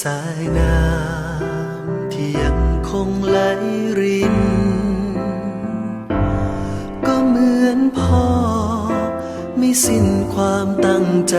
สายน้ำที่ยังคงไหลริน ก็เหมือนพ่อ ไม่สิ้นความตั้งใจ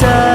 ใจ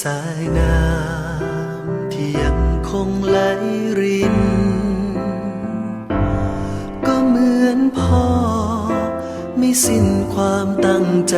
สายน้ำที่ยังคงไหลริน ก็เหมือนพ่อ ไม่สิ้นความตั้งใจ